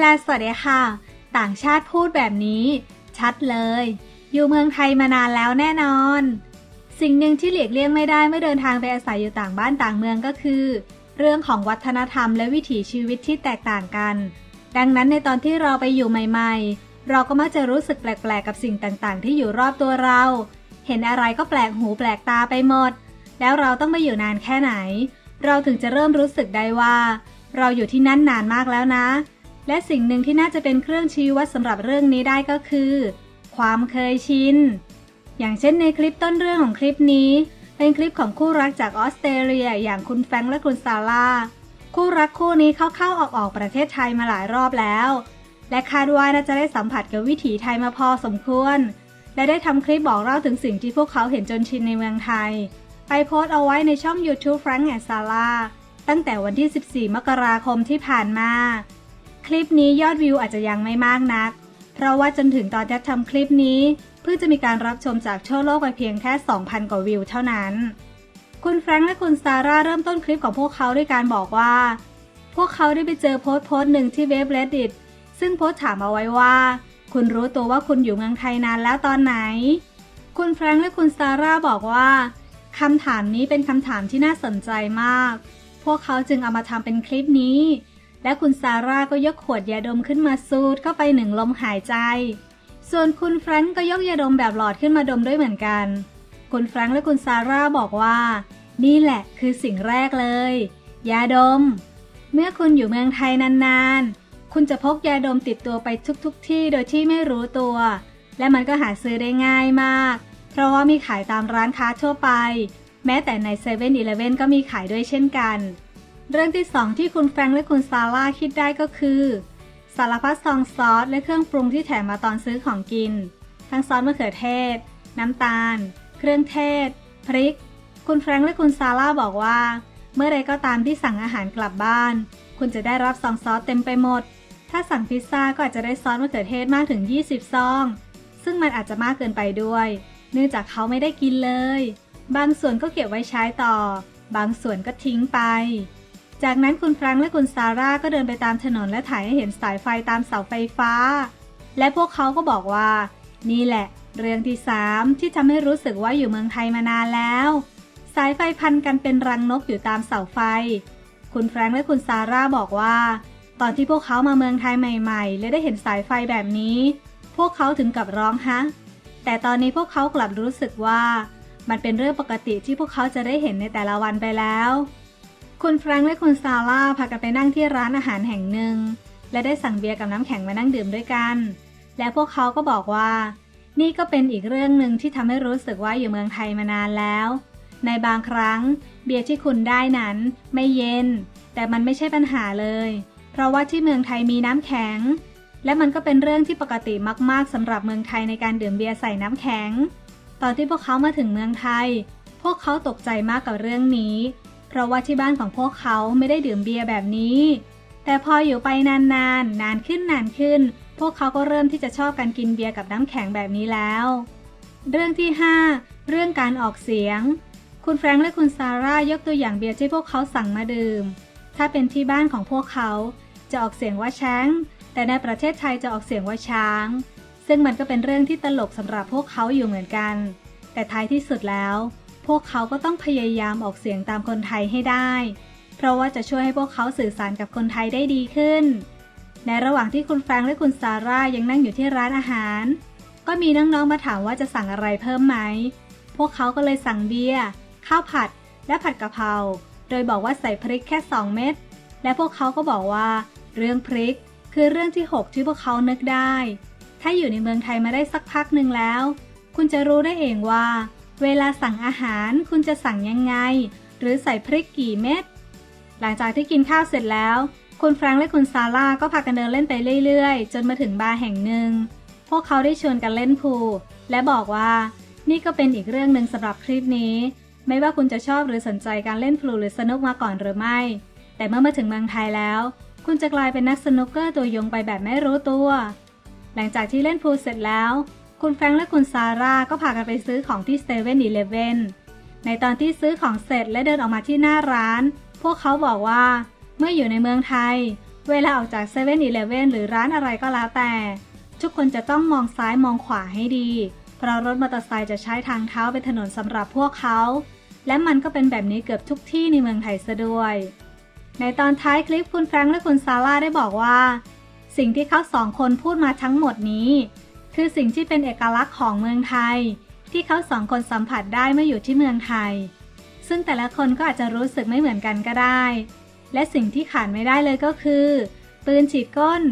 แลนด์สวัสดีค่ะ ต่างชาติพูดแบบนี้ ชัดเลย อยู่เมืองไทยมานานแล้วแน่นอน สิ่งหนึ่งที่หลีกเลี่ยงไม่ได้เมื่อเดินทางไปอาศัยอยู่ต่างบ้านต่างเมืองก็คือ เรื่องของวัฒนธรรมและวิถีชีวิตที่แตกต่างกัน ดังนั้นในตอนที่เราไปอยู่ใหม่ ๆ เราก็มักจะรู้สึกแปลกๆ กับสิ่งต่างๆ ที่อยู่รอบตัวเรา เห็นอะไรก็แปลกหูแปลกตาไปหมด แล้วเราต้องมาอยู่นานแค่ไหน เราถึงจะเริ่มรู้สึกได้ว่า เราอยู่ที่นั่นนานมากแล้วนะ และสิ่งหนึ่งที่น่าจะเป็นเครื่องชี้วัดสำหรับเรื่องนี้ได้ก็คือ ความเคยชิน อย่างเช่นในคลิปต้นเรื่องของคลิปนี้ เป็นคลิปของคู่รักจากออสเตรเลีย อย่างคุณแฟรงค์และคุณซาร่าคู่รักคู่นี้เข้าเข้าออกออกๆประเทศไทยมาหลายรอบแล้ว และคาดว่าน่าจะได้สัมผัสกับวิถีไทยมาพอสมควร และได้ทำคลิปบอกเล่าถึงสิ่งที่พวกเขาเห็นจนชินในเมืองไทย ไปโพสต์เอาไว้ในช่อง YouTube Frank and Sarah ตั้งแต่วันที่ 14 มกราคมที่ผ่านมา คลิปนี้ยอดวิวอาจจะยังไม่มากนัก เพราะว่าจนถึงตอนที่ทำคลิปนี้ เพิ่งจะมีการรับชมจากทั่วโลกไปเพียงแค่ 2,000 กว่าวิวเท่านั้น คุณแฟรงค์และคุณซาร่าเริ่มต้นคลิปของพวกเขาด้วยการบอกว่า พวกเขาได้ไปเจอโพสต์โพสต์หนึ่งที่เว็บ Reddit ซึ่งโพสต์ถามเอาไว้ว่า คุณรู้ตัวว่าคุณอยู่เมืองไทยนานแล้วตอนไหน คุณแฟรงค์และคุณซาร่าบอกว่าคำถามนี้เป็นคำถามที่น่าสนใจมาก พวกเขาจึงเอามาทำเป็นคลิปนี้ และคุณซาร่าก็ยกขวดยาดมขึ้นมาสูดเข้าไปหนึ่งลมหายใจ ส่วนคุณแฟรงก์ก็ยกยาดมแบบหลอดขึ้นมาดมด้วยเหมือนกัน คุณแฟรงก์และคุณซาร่าบอกว่า นี่แหละคือสิ่งแรกเลย ยาดม เมื่อคุณอยู่เมืองไทยนานๆ คุณจะพกยาดมติดตัวไปทุกๆทที่โดยที่ไม่รู้ตัว และมันก็หาซื้อได้ง่ายมาก เพราะว่ามีขายตามร้านค้าทั่วไป แม้แต่ใน7 e เ e ่ e อก็มีขายด้วยเช่นกัน เรื่องที่สองที่คุณแฟรงค์และคุณซาร่าคิดได้ก็คือ สารพัดซองซอสและเครื่องปรุงที่แถมมาตอนซื้อของกิน ทั้งซอสมะเขือเทศ น้ำตาล เครื่องเทศ พริก คุณแฟรงค์และคุณซาร่าบอกว่า เมื่อไรก็ตามที่สั่งอาหารกลับบ้าน คุณจะได้รับซองซอสเต็มไปหมด ถ้าสั่งพิซซ่าก็อาจจะได้ซอสมะเขือเทศมากถึง 20 ซอง ซึ่งมันอาจจะมากเกินไปด้วย เนื่องจากเขาไม่ได้กินเลย บางส่วนก็เก็บไว้ใช้ต่อ บางส่วนก็ทิ้งไป จากนั้นคุณแฟรงค์และคุณซาร่าก็เดินไปตามถนนและถ่ายให้เห็นสายไฟตามเสาไฟฟ้า และพวกเขาก็บอกว่า นี่แหละ เรื่องที่สามที่ทำให้รู้สึกว่าอยู่เมืองไทยมานานแล้ว สายไฟพันกันเป็นรังนกอยู่ตามเสาไฟ คุณแฟรงค์และคุณซาร่าบอกว่า ตอนที่พวกเขามาเมืองไทยใหม่ๆ และได้เห็นสายไฟแบบนี้ พวกเขาถึงกับร้องฮะ แต่ตอนนี้พวกเขากลับรู้สึกว่า มันเป็นเรื่องปกติที่พวกเขาจะได้เห็นในแต่ละวันไปแล้ว คุณแฟรงค์และคุณซาร่าพากันไปนั่งที่ร้านอาหารแห่งหนึ่ง และได้สั่งเบียร์กับน้ำแข็งมานั่งดื่มด้วยกัน และพวกเขาก็บอกว่า นี่ก็เป็นอีกเรื่องหนึ่งที่ทำให้รู้สึกว่าอยู่เมืองไทยมานานแล้ว ในบางครั้ง เบียร์ที่คุณได้นั้นไม่เย็น แต่มันไม่ใช่ปัญหาเลย เพราะว่าที่เมืองไทยมีน้ำแข็ง และมันก็เป็นเรื่องที่ปกติมาก ๆสำหรับเมืองไทยในการดื่มเบียร์ใส่น้ำแข็ง ตอนที่พวกเขามาถึงเมืองไทย พวกเขาตกใจมากกับเรื่องนี้ ราะว่าที่บ้านของพวกเขาไม่ได้ดื่มเบียร์แบบนี้ แต่พออยู่ไปนานๆนานขึ้นนานขึ้น พวกเขาก็เริ่มที่จะชอบการกินเบียร์กับน้ำแข็งแบบนี้แล้ว เรื่องที่ 5 เรื่องการออกเสียง คุณแฟรงค์และคุณซาร่ายกตัวอย่างเบียร์ที่พวกเขาสั่งมาดื่ม ถ้าเป็นที่บ้านของพวกเขา จะออกเสียงว่าช้างแต่ในประเทศไทยจะออกเสียงว่าช้าง ซึ่งมันก็เป็นเรื่องที่ตลกสำหรับพวกเขาอยู่เหมือนกัน แต่ท้ายที่สุดแล้ว พวกเขาก็ต้องพยายามออกเสียงตามคนไทยให้ได้ เพราะว่าจะช่วยให้พวกเขาสื่อสารกับคนไทยได้ดีขึ้น ในระหว่างที่คุณแฟรงค์และคุณซาร่ายังนั่งอยู่ที่ร้านอาหาร ก็มีน้องๆมาถามว่าจะสั่งอะไรเพิ่มไหม พวกเขาก็เลยสั่งเบียร์ข้าวผัด และผัดกะเพรา โดยบอกว่าใส่พริกแค่ 2 เม็ด และพวกเขาก็บอกว่า เรื่องพริกคือเรื่องที่ 6 ที่พวกเขานึกได้ ถ้าอยู่ในเมืองไทยมาได้สักพักหนึ่งแล้ว คุณจะรู้ได้เองว่า เวลาสั่งอาหารคุณจะสั่งยังไง หรือใส่พริกกี่เม็ด หลังจากที่กินข้าวเสร็จแล้ว คุณแฟรงค์และคุณซาร่าก็พากันเดินเล่นไปเรื่อยๆ จนมาถึงบาร์แห่งหนึ่ง พวกเขาได้ชวนกันเล่นพูลและบอกว่า นี่ก็เป็นอีกเรื่องหนึ่งสำหรับคลิปนี้ ไม่ว่าคุณจะชอบหรือสนใจการเล่นพูลหรือสนุกมาก่อนหรือไม่ แต่เมื่อมาถึงเมืองไทยแล้ว คุณจะกลายเป็นนักสนุกเกอร์ตัวยงไปแบบไม่รู้ตัว หลังจากที่เล่นพูลเสร็จแล้ว คุณแฟรงค์และคุณซาร่าก็พากันไปซื้อของที่7 e เ e ่ e อในตอนที่ซื้อของเสร็จและเดินออกมาที่หน้าร้าน พวกเขาบอกว่า เมื่ออยู่ในเมืองไทย เวลาออกจากเซเว่นอีเลฟเว่นหรือร้านอะไรก็แล้วแต่ ทุกคนจะต้องมองซ้ายมองขวาให้ดี เพราะรถมอเตอร์ไซค์จะใช้ทางเท้าเป็นถนนสำหรับพวกเขา และมันก็เป็นแบบนี้เกือบทุกที่ในเมืองไทยซะด้วย ในตอนท้ายคลิปคุณแฟรงค์และคุณซาร่าได้บอกว่า สิ่งที่เขาสองคนพูดมาทั้งหมดนี้ คือสิ่งที่เป็นเอกลักษณ์ของเมืองไทย ที่เขาสองคนสัมผัสได้เมื่ออยู่ที่เมืองไทย ซึ่งแต่ละคนก็อาจจะรู้สึกไม่เหมือนกันก็ได้ และสิ่งที่ขาดไม่ได้เลยก็คือ ปืนฉีดก้น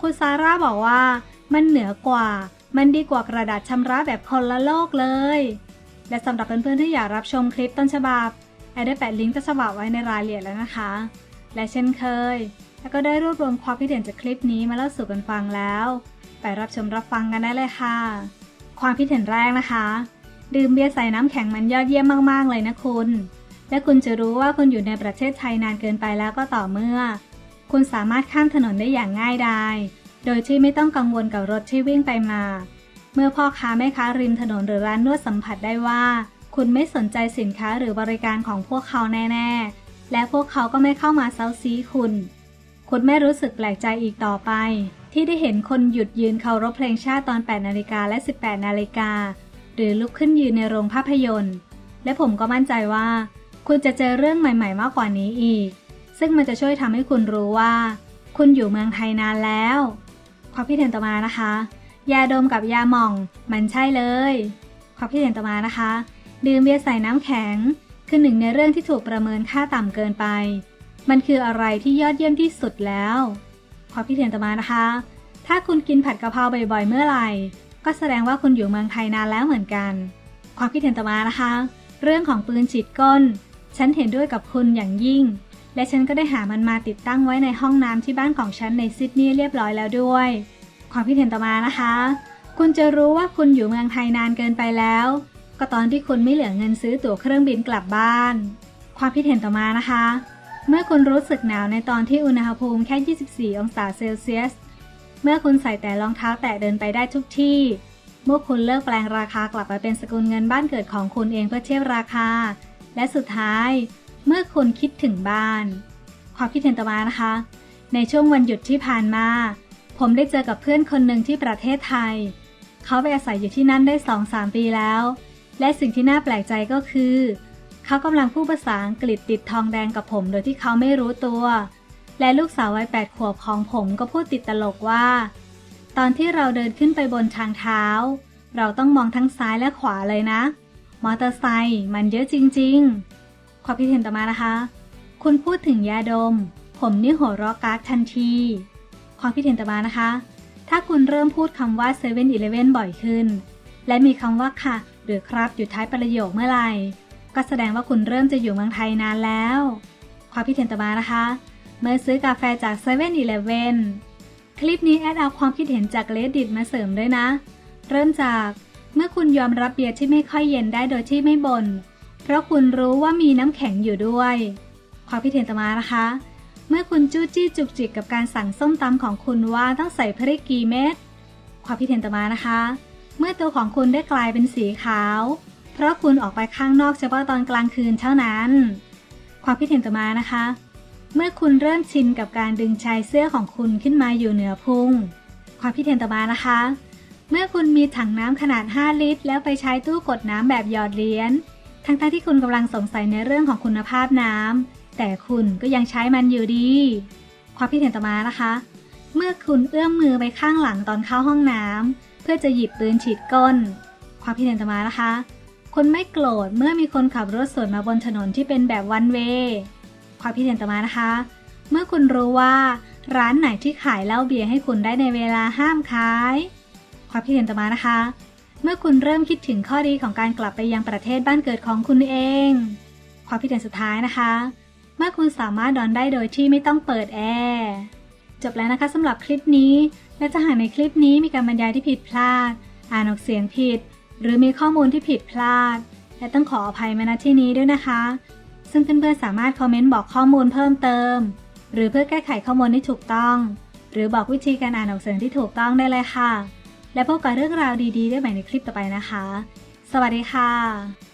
คุณซาร่าบอกว่า มันเหนือกว่า มันดีกว่ากระดาษชำระแบบคนละโลกเลย และสำหรับเพื่อนๆที่อยากรับชมคลิปต้นฉบับแอดได้แปะลิงก์ต้นฉบับไว้ในรายละเอียดแล้วนะคะ และเช่นเคยแล้วก็ได้รวบรวมความคิดเห็นจากคลิปนี้มาเล่าสู่กันฟังแล้ว ไปรับชมรับฟังกันได้เลยค่ะ ความคิดเห็นแรกนะคะ ดื่มเบียร์ใส่น้ำแข็งมันยอดเยี่ยมมาก ๆ เลยนะคุณ และคุณจะรู้ว่าคุณอยู่ในประเทศไทยนานเกินไปแล้วก็ต่อเมื่อ คุณสามารถข้ามถนนได้อย่างง่ายดายโดยที่ไม่ต้องกังวลกับรถที่วิ่งไปมา เมื่อพ่อค้าแม่ค้าริมถนนหรือร้านนวดสัมผัสได้ว่า คุณไม่สนใจสินค้าหรือบริการของพวกเขาแน่ ๆ และพวกเขาก็ไม่เข้ามาเซาซีคุณ คุณไม่รู้สึกแปลกใจอีกต่อไป ที่ได้เห็นคนหยุดยืนเคารพเพลงชาติตอน 8 นาฬิกาและ 18 นาฬิกา หรือลุกขึ้นยืนในโรงภาพยนตร์ และผมก็มั่นใจว่า คุณจะเจอเรื่องใหม่ ๆ มากกว่านี้อีก ซึ่งมันจะช่วยทำให้คุณรู้ว่า คุณอยู่เมืองไทยนานแล้ว ความคิดเห็นต่อมานะคะ ยาดมกับยาหม่อง มันใช่เลย ความคิดเห็นต่อมานะคะ ดื่มเบียร์ใส่น้ำแข็ง คือหนึ่งในเรื่องที่ถูกประเมินค่าต่ำเกินไป มันคืออะไรที่ยอดเยี่ยมที่สุดแล้ว ความคิดเห็นต่อมานะคะ ถ้าคุณกินผัดกะเพราบ่อยๆ เมื่อไหร่ ก็แสดงว่าคุณอยู่เมืองไทยนานแล้วเหมือนกัน ความคิดเห็นต่อมานะคะ เรื่องของปืนฉีดก้น ฉันเห็นด้วยกับคุณอย่างยิ่ง และฉันก็ได้หามันมาติดตั้งไว้ในห้องน้ำที่บ้านของฉันในซิดนีย์เรียบร้อยแล้วด้วย ความคิดเห็นต่อมานะคะ คุณจะรู้ว่าคุณอยู่เมืองไทยนานเกินไปแล้ว ก็ตอนที่คุณไม่เหลือเงินซื้อตั๋วเครื่องบินกลับบ้าน ความคิดเห็นต่อมานะคะ เมื่อคุณรู้สึกหนาวในตอนที่อุณหภูมิแค่ 24 องศาเซลเซียส เมื่อคุณใส่แต่รองเท้าแตะเดินไปได้ทุกที่ เมื่อคุณเลิกแปลงราคากลับมาเป็นสกุลเงินบ้านเกิดของคุณเองเพื่อเทียบราคา และสุดท้าย เมื่อคุณคิดถึงบ้าน ความคิดเห็นต่อมานะคะ ในช่วงวันหยุดที่ผ่านมา ผมได้เจอกับเพื่อนคนหนึ่งที่ประเทศไทย เขาไปอาศัยอยู่ที่นั่นได้ 2-3 ปีแล้ว และสิ่งที่น่าแปลกใจก็คือเขากำลังพูดภาษาอังกฤษติดทองแดงกับผมโดยที่เขาไม่รู้ตัว และลูกสาววัยแปดขวบของผมก็พูดติดตลกว่า ตอนที่เราเดินขึ้นไปบนทางเท้า เราต้องมองทั้งซ้ายและขวาเลยนะ มอเตอร์ไซค์มันเยอะจริง ๆ ความคิดเห็นต่อมานะคะ คุณพูดถึงยาดม ผมนี่หัวเราะกากทันที ความคิดเห็นต่อมานะคะ ถ้าคุณเริ่มพูดคำว่า7 e เ e ่ e อบ่อยขึ้น และมีคำว่าค่ะ หรือครับอยู่ท้ายประโยคเมื่อไหร่ ก็แสดงว่าคุณเริ่มจะอยู่เมืองไทยนานแล้ว ความคิดเห็นต่อมานะคะ เมื่อซื้อกาแฟจาก7 e เ e ่ e อคลิปนี้แอดเอาความคิดเห็นจากเลดดิตมาเสริมด้วยนะ เริ่มจากเมื่อคุณยอมรับเบียร์ที่ไม่ค่อยเย็นได้โดยที่ไม่บน่น เพราะคุณรู้ว่ามีน้ำแข็งอยู่ด้วย ความคิดเห็นต่อมานะคะ เมื่อคุณจู้จี้จุกจิกกับการสั่งส้มตำของคุณว่าต้องใส่พริกกี่เม็ด ความคิดเห็นต่อมานะคะ เมื่อตัวของคุณได้กลายเป็นสีขาว เพราะคุณออกไปข้างนอกเฉพาะตอนกลางคืนเท่านั้น ความคิดเห็นต่อมานะคะ เมื่อคุณเริ่มชินกับการดึงชายเสื้อของคุณขึ้นมาอยู่เหนือพุง ความคิดเห็นต่อมานะคะ เมื่อคุณมีถังน้ำขนาด 5 ลิตร แล้วไปใช้ตู้กดน้ำแบบหยอดเหรียญ ทั้งๆที่คุณกำลังสงสัยในเรื่องของคุณภาพน้ำ แต่คุณก็ยังใช้มันอยู่ดี ความคิดเห็นต่อมานะคะ เมื่อคุณเอื้อมมือไปข้างหลังตอนเข้าห้องน้ำเพื่อจะหยิบปืนฉีดก้น ความคิดเห็นต่อมานะคะ คุณไม่โกรธเมื่อมีคนขับรถสวนมาบนถนนที่เป็นแบบวันเวความคิดเห็นต่อมานะคะ เมื่อคุณรู้ว่าร้านไหนที่ขายเหล้าเบียร์ให้คุณได้ในเวลาห้ามขาย ความคิดเห็นต่อมานะคะ เมื่อคุณเริ่มคิดถึงข้อดีของการกลับไปยังประเทศบ้านเกิดของคุณเอง ความคิดเห็นสุดท้ายนะคะ เมื่อคุณสามารถนอนได้โดยที่ไม่ต้องเปิดแอร์จบแล้วนะคะสำหรับคลิปนี้ และถ้าหากในคลิปนี้มีการบรรยายที่ผิดพลาด อ่านออกเสียงผิด หรือมีข้อมูลที่ผิดพลาด และต้องขออภัยมาณที่นี้ด้วยนะคะ ซึ่งเพื่อนๆสามารถคอมเมนต์บอกข้อมูลเพิ่มเติม หรือเพื่อแก้ไขข้อมูลที่ถูกต้อง หรือบอกวิธีการอ่านออกเสียงที่ถูกต้องได้เลยค่ะ และพบกับเรื่องราวดีๆ ได้ใหม่ในคลิปต่อไปนะคะ สวัสดีค่ะ